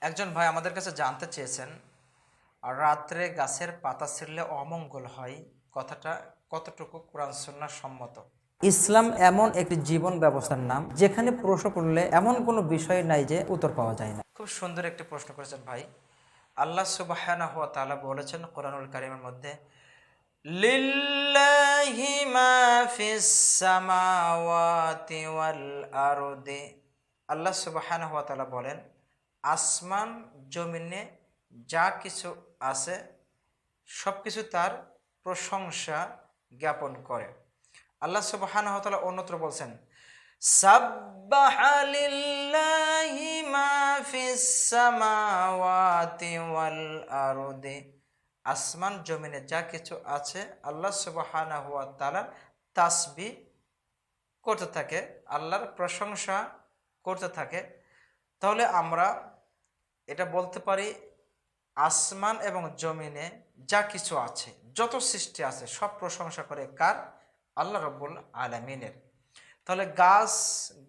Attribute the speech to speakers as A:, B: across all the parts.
A: একজন ভাই আমাদের কাছে জানতে চেয়েছেন আর রাত্রে গাছের পাতা ছিঁড়লে অমঙ্গল হয়? কথাটা কতটুকু কোরআন সুন্নাহ সম্মত?
B: ইসলাম এমন একটি জীবন ব্যবস্থার নাম যেখানে প্রশ্ন করলে এমন কোনো বিষয় নাই যে উত্তর পাওয়া যায় না।
A: খুব সুন্দর একটি প্রশ্ন করেছেন ভাই। আল্লাহ সুবাহানা হুয়া তাআলা বলেছেন কোরআনুল কারিমের মধ্যে লিল্লাহি মা ফিস সামাওয়াতি ওয়াল আরদি। আল্লাহ সুবাহানা হুয়া তাআলা বলেন আসমান, জমিনে যা কিছু আছে সব কিছু তার প্রশংসা জ্ঞাপন করে। আল্লাহ তাআলা অন্যত্র বলছেন আসমান, জমিনে যা কিছু আছে, আল্লাহ সুবহানাহু ওয়া তাআলা তাসবিহ করতে থাকে, আল্লাহর প্রশংসা করতে থাকে। তাহলে আমরা এটা বলতে পারি আসমান এবং জমিনে যা কিছু আছে, যত সৃষ্টি আছে, সব প্রশংসা করে কার? আল্লাহ রব্বুল আলমিনের। তাহলে গাছ,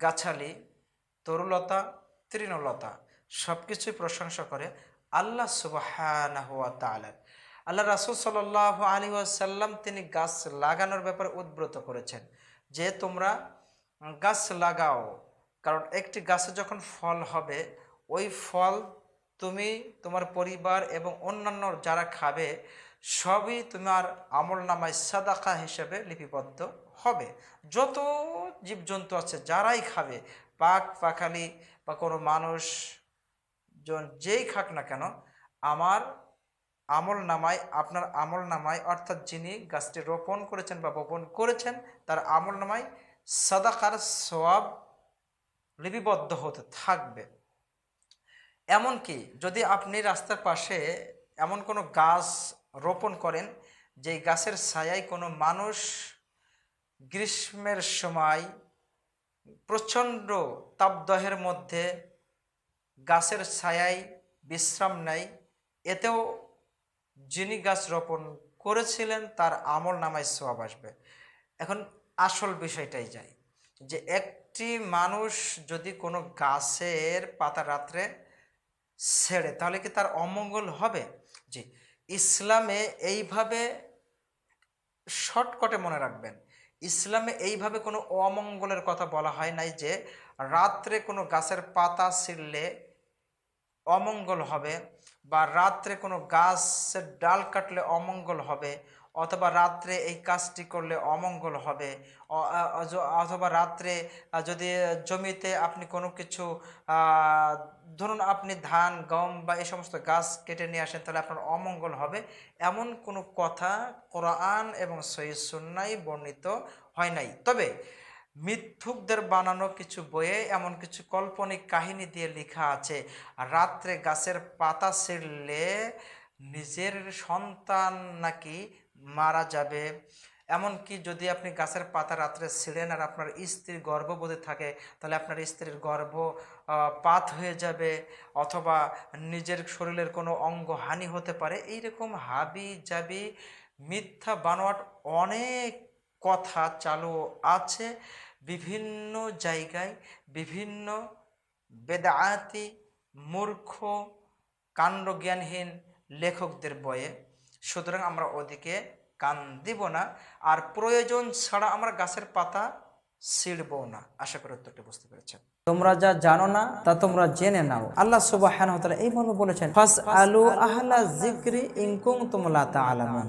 A: গাছালি, তরুলতা, তৃণলতা সব কিছুই প্রশংসা করে আল্লাহ সুবাহ আল্লাহ রাসুল সাল আলী আসাল্লাম তিনি গাছ লাগানোর ব্যাপারে উদ্ব্রত করেছেন যে তোমরা গাছ লাগাও কারণ একটি গাছে যখন ফল হবে, ওই ফল তুমি তোমার পরিবার এবং অন্যান্য যারা খাবে, সবই তোমার আমল নামায় সাদাকা হিসেবে লিপিবদ্ধ হবে। যত জীবজন্তু আছে, যারাই খাবে, পাক পাখালি বা কোনো মানুষ জন যেই খাক না কেন, আমার আমল নামায় আপনার আমল নামায় অর্থাৎ যিনি গাছটি রোপণ করেছেন বা বপন করেছেন, তার আমল নামায় সাদাকার সওয়াব লিপিবদ্ধ হতে থাকবে। এমনকি যদি আপনি রাস্তার পাশে এমন কোনো গাছ রোপণ করেন, যেই গাছের ছায়ায় কোনো মানুষ গ্রীষ্মের সময় প্রচণ্ড তাপদহের মধ্যে গাছের ছায়ায় বিশ্রাম নেয়, এতেও যিনি গাছ রোপণ করেছিলেন তার আমল নামায় সোয়াব আসবে। এখন আসল বিষয়টাই যায় যে একটি মানুষ যদি কোনো গাছের পাতা রাত্রে ছেড়ে, তাহলে কি তার অমঙ্গল হবে? জি, ইসলামে এইভাবে শর্টকটে মনে রাখবেন। ইসলামে এইভাবে কোনো অমঙ্গলের কথা বলা হয় নাই যে রাত্রে কোনো গাছের পাতা ছিঁড়লে অমঙ্গল হবে বা রাত্রে কোনো গাছের ডাল কাটলে অমঙ্গল হবে। অথবা রাত্রে এই কাজটি করলে অমঙ্গল হবে। অথবা রাত্রে যদি জমিতে আপনি কোনো কিছু ধরুন আপনি ধান, গম বা এই সমস্ত গাছ কেটে নিয়ে আসেন, তাহলে আপনার অমঙ্গল হবে। এমন কোনো কথা কোরআন এবং সহি সুন্নাই বর্ণিত হয় নাই। তবে মিথ্যুকদের বানানো কিছু বইয়ে এমন কিছু কাল্পনিক কাহিনী দিয়ে লেখা আছে, রাত্রে গাছের পাতা ছিঁড়লে নিজের সন্তান নাকি মারা যাবে। এমনকি যদি আপনি গাছের পাতা রাত্রে ছিঁড়েন আর আপনার স্ত্রীর গর্ভবতী থাকে, তাহলে আপনার স্ত্রীর গর্ভ পাত হয়ে যাবে অথবা নিজের শরীরের কোনো অঙ্গ হানি হতে পারে। এইরকম হাবি জাবি মিথ্যা বানোয়াট অনেক কথা চালু আছে বিভিন্ন জায়গায়। বিভিন্ন বেদায়াতি মূর্খ, কাণ্ডজ্ঞানহীন লেখকদের বয়ে সুতরাং আমরা ওদিকে কান দিব না। আর প্রয়োজন ছাড়া আমরা গাছের পাতা ছিঁড়বও না। আশা করি উত্তরটি বুঝতে পেরেছেন।
B: তোমরা যা জানো না, তা তোমরা জেনে নাও। আল্লাহ সুবাহ এই মর্মে বলেছেন ফাস আলু আহলা জিক্রি ইনকুম তোমলা তা আলামুন